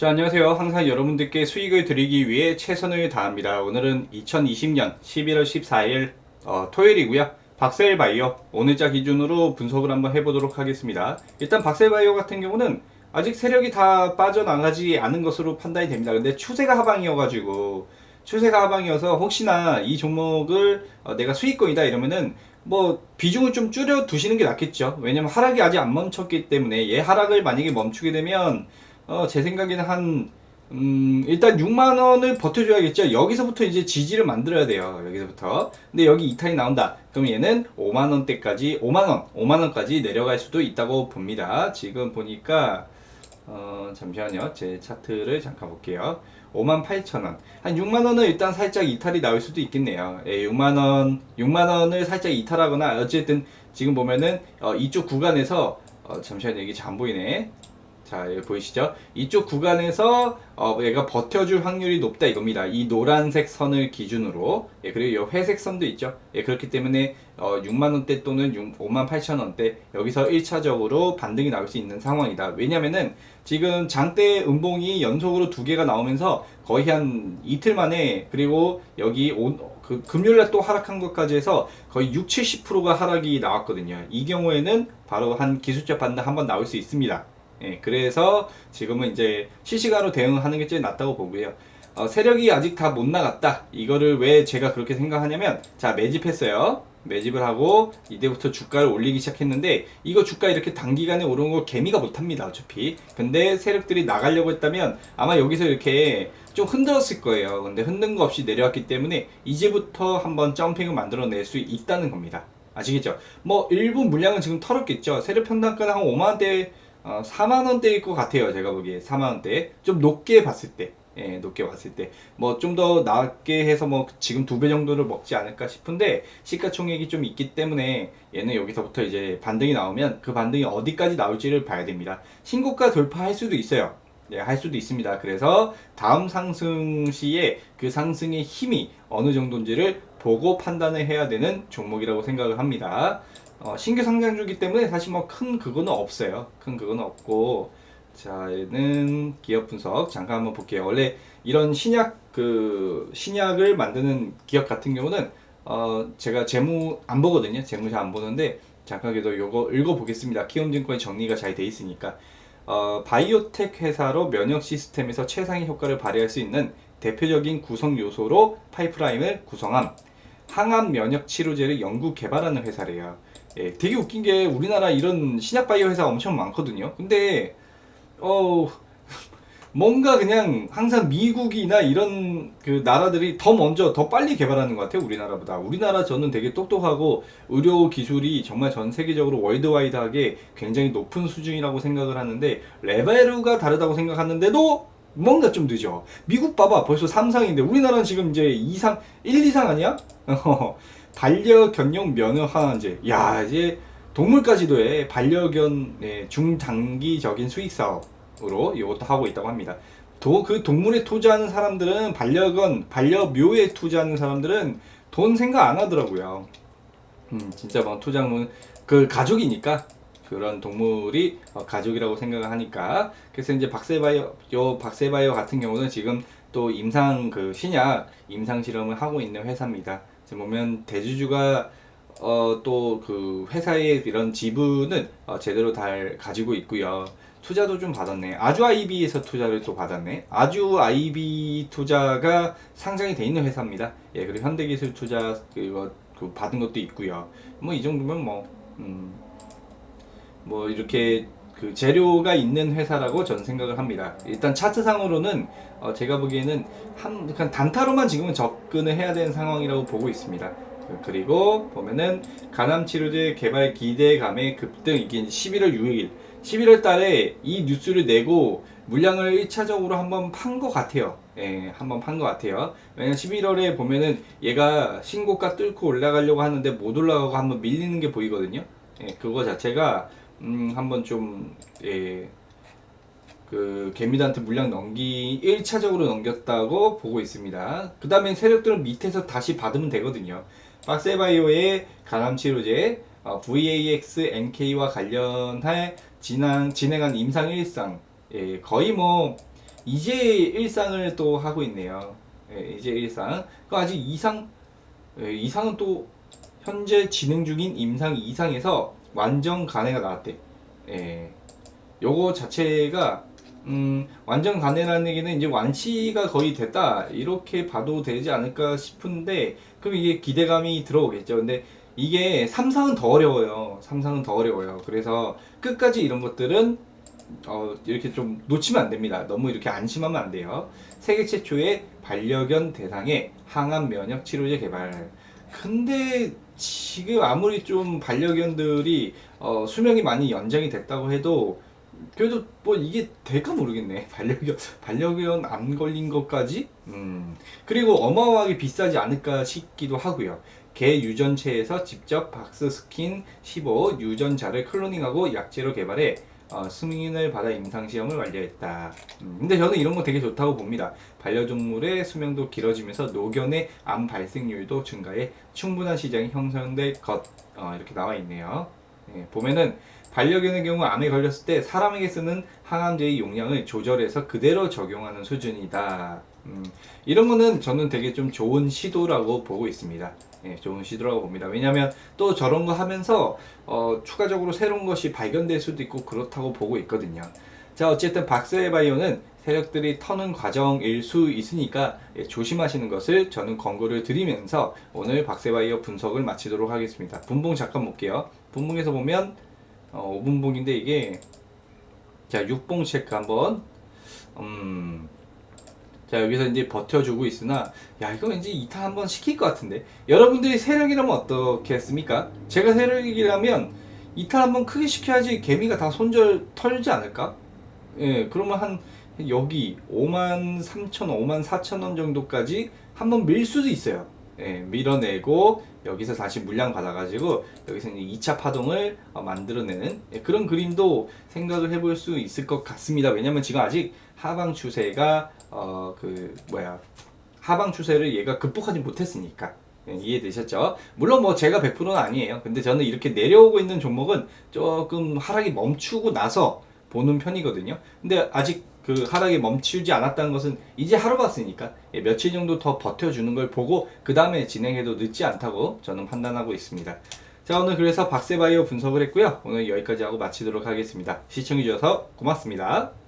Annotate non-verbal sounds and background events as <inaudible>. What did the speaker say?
자, 안녕하세요. 항상 여러분들께 수익을 드리기 위해 최선을 다합니다. 오늘은 2020년 11월 14일 어, 토요일이고요. 박셀 바이오 오늘자 기준으로 분석을 한번 해보도록 하겠습니다. 일단 박셀 바이오 같은 경우는 아직 세력이 다 빠져나가지 않은 것으로 판단이 됩니다. 근데 추세가 하방이어가지고 추세가 하방이어서 혹시나 이 종목을 어, 내가 수익권이다 이러면은 뭐 비중을 좀 줄여 두시는 게 낫겠죠. 왜냐면 하락이 아직 안 멈췄기 때문에 얘 하락을 만약에 멈추게 되면 어, 제 생각에는 한, 음, 일단 6만 원을 버텨줘야겠죠. 여기서부터 이제 지지를 만들어야 돼요. 여기서부터. 근데 여기 이탈이 나온다. 그럼 얘는 5만 원대까지, 5만 원, 5만 원까지 내려갈 수도 있다고 봅니다. 지금 보니까, 어, 잠시만요. 제 차트를 잠깐 볼게요. 5만 8천 원. 한 6만 원은 일단 살짝 이탈이 나올 수도 있겠네요. 예, 6만 원, 6만 원을 살짝 이탈하거나, 어쨌든 지금 보면은, 어, 이쪽 구간에서, 어, 잠시만요. 이게 잘 안 보이네. 자, 여기 보이시죠? 이쪽 구간에서 어, 얘가 버텨줄 확률이 높다 이겁니다. 이 노란색 선을 기준으로. 예, 그리고 이 회색 선도 있죠. 예, 그렇기 때문에 어, 6만 원대 또는 6, 5만 8천 원대 여기서 1차적으로 반등이 나올 수 있는 상황이다. 왜냐면은 지금 장대 음봉이 연속으로 두 개가 나오면서 거의 한 이틀 만에 그리고 여기 온, 그 금요일날 또 하락한 것까지 해서 거의 6, 70%가 하락이 나왔거든요. 이 경우에는 바로 한 기술적 반등 한번 나올 수 있습니다. 예, 그래서 지금은 이제 실시간으로 대응하는 게 제일 낫다고 보고요. 어, 세력이 아직 다 못 나갔다. 이거를 왜 제가 그렇게 생각하냐면, 자, 매집했어요. 매집을 하고, 이때부터 주가를 올리기 시작했는데, 이거 주가 이렇게 단기간에 오르는 거 개미가 못 합니다, 어차피. 근데 세력들이 나가려고 했다면, 아마 여기서 이렇게 좀 흔들었을 거예요. 근데 흔든 거 없이 내려왔기 때문에, 이제부터 한번 점핑을 만들어낼 수 있다는 겁니다. 아시겠죠? 뭐, 일부 물량은 지금 털었겠죠. 세력 평단가는 한 5만원대, 어, 4만 원대일 것 같아요. 제가 보기에 4만 원대. 좀 높게 봤을 때. 예, 높게 봤을 때. 뭐 좀 더 낮게 해서 뭐 지금 두 배 정도를 먹지 않을까 싶은데 시가총액이 좀 있기 때문에 얘는 여기서부터 이제 반등이 나오면 그 반등이 어디까지 나올지를 봐야 됩니다. 신고가 돌파할 수도 있어요. 예, 할 수도 있습니다. 그래서 다음 상승 시에 그 상승의 힘이 어느 정도인지를 보고 판단을 해야 되는 종목이라고 생각을 합니다. 어, 신규 상장주기 때문에 사실 뭐 큰 그거는 없어요. 큰 그거는 없고 자 얘는 기업 분석 잠깐 한번 볼게요. 원래 이런 신약 그 신약을 만드는 기업 같은 경우는 어 제가 재무 안 보거든요. 재무 잘 안 보는데 잠깐 그래도 요거 읽어 보겠습니다. 키움증권이 정리가 잘 돼 있으니까 어, 바이오텍 회사로 면역 시스템에서 최상의 효과를 발휘할 수 있는 대표적인 구성 요소로 파이프라인을 구성함. 항암 면역 치료제를 연구 개발하는 회사래요. 예, 되게 웃긴 게 우리나라 이런 신약 바이오 회사가 엄청 많거든요. 근데 어 <laughs> 뭔가 그냥 항상 미국이나 이런 그 나라들이 더 먼저 더 빨리 개발하는 것 같아요 우리나라보다 우리나라 저는 되게 똑똑하고 의료 기술이 정말 전 세계적으로 월드와이드하게 굉장히 높은 수준이라고 생각을 하는데 레벨가 다르다고 생각하는데도 뭔가 좀 늦어 미국 봐봐 벌써 3상인데 우리나라는 지금 이제 2상 1, 2상 아니야? <laughs> 반려견용 면역 항암제 야 이제 동물까지도 해 반려견 네, 중장기적인 수익 사업으로 이것도 하고 있다고 합니다. 도, 그 동물에 투자하는 사람들은 반려견, 반려묘에 투자하는 사람들은 돈 생각 안 하더라고요. 음, 진짜 뭐 투자는 그 가족이니까 그런 동물이 어, 가족이라고 생각을 하니까 그래서 이제 박세바이오 요 박세바이오 같은 경우는 지금 또 임상 그 신약 임상 실험을 하고 있는 회사입니다. 보면 대주주가 어, 또 그 회사의 이런 지분은 어, 제대로 잘 가지고 있고요. 투자도 좀 받았네. 아주 아이비에서 투자를 또 받았네. 아주 아이비 투자가 상장이 돼 있는 회사입니다. 예, 그리고 현대기술 투자 그거 그 받은 것도 있고요. 뭐 이 정도면 뭐 음, 뭐 이렇게 그 재료가 있는 회사라고 저는 생각을 합니다. 일단 차트상으로는 어 제가 보기에는 한 그냥 단타로만 지금은 접근을 해야 되는 상황이라고 보고 있습니다. 그리고 보면은 간암 치료제 개발 기대감의 급등 이게 11월 6일 11월 달에 이 뉴스를 내고 물량을 1차적으로 한번 판 것 같아요. 예, 한번 판 것 같아요. 왜냐면 11월에 보면은 얘가 신고가 뚫고 올라가려고 하는데 못 올라가고 한번 밀리는 게 보이거든요. 예, 그거 자체가 음, 한번 좀, 예, 그, 개미단트 물량 넘기, 1차적으로 넘겼다고 보고 있습니다. 그 다음에 세력들은 밑에서 다시 받으면 되거든요. 박세바이오의 간암치료제, 어, VAX, NK와 관련해 진행, 진행한 임상 일상, 예, 거의 뭐, 이제 일상을 또 하고 있네요. 예, 이제 일상. 그 아직 이상 예, 이상은 또 현재 진행 중인 임상 2상에서 완전 간해가 나왔대. 예. 요거 자체가 음, 완전 간해라는 얘기는 이제 완치가 거의 됐다 이렇게 봐도 되지 않을까 싶은데 그럼 이게 기대감이 들어오겠죠. 근데 이게 3상은 더 어려워요. 3상은 더 어려워요. 그래서 끝까지 이런 것들은 어, 이렇게 좀 놓치면 안 됩니다. 너무 이렇게 안심하면 안 돼요. 세계 최초의 반려견 대상의 항암 면역 치료제 개발. 근데 지금 아무리 좀 반려견들이 어, 수명이 많이 연장이 됐다고 해도 그래도 뭐 이게 될까 모르겠네. <laughs> 반려견 반려견 안 걸린 것까지. 음. 그리고 어마어마하게 비싸지 않을까 싶기도 하고요. 개 유전체에서 직접 박스 스킨 15 유전자를 클로닝하고 약제로 개발해 어, 승인을 받아 임상 시험을 완료했다. 음, 근데 저는 이런 거 되게 좋다고 봅니다. 반려동물의 수명도 길어지면서 노견의 암 발생률도 증가해 충분한 시장이 형성될 것 어, 이렇게 나와 있네요. 예, 보면은 반려견의 경우 암에 걸렸을 때 사람에게 쓰는 항암제의 용량을 조절해서 그대로 적용하는 수준이다. 음, 이런 거는 저는 되게 좀 좋은 시도라고 보고 있습니다. 예, 좋은 시도라고 봅니다. 왜냐하면 또 저런 거 하면서 어, 추가적으로 새로운 것이 발견될 수도 있고 그렇다고 보고 있거든요. 자 어쨌든 박스의 바이오는 세력들이 터는 과정일 수 있으니까 예, 조심하시는 것을 저는 권고를 드리면서 오늘 박세바이오 분석을 마치도록 하겠습니다. 분봉 잠깐 볼게요. 분봉에서 보면 어, 5분봉인데 이게 자 6봉 체크 한번 음, 자 여기서 이제 버텨주고 있으나 야 이거 왠지 이탈 한번 시킬 것 같은데 여러분들이 세력이라면 어떻게 했습니까? 제가 세력이라면 이탈 한번 크게 시켜야지 개미가 다 손절 털지 않을까? 예 그러면 한 여기 5만 3천 원, 5만 4천 원 정도까지 한번 밀 수도 있어요. 예, 밀어내고 여기서 다시 물량 받아가지고 여기서 이제 2차 파동을 어, 만들어내는 예, 그런 그림도 생각을 해볼 수 있을 것 같습니다. 왜냐면 지금 아직 하방 추세가 어 그 뭐야 하방 추세를 얘가 극복하지 못했으니까 예, 이해되셨죠? 물론 뭐 제가 100%는 아니에요. 근데 저는 이렇게 내려오고 있는 종목은 조금 하락이 멈추고 나서 보는 편이거든요. 근데 아직 그 하락이 멈추지 않았다는 것은 이제 하루 봤으니까 예, 며칠 정도 더 버텨주는 걸 보고 그 다음에 진행해도 늦지 않다고 저는 판단하고 있습니다. 자 오늘 그래서 박세바이오 분석을 했고요. 오늘 여기까지 하고 마치도록 하겠습니다. 시청해주셔서 고맙습니다.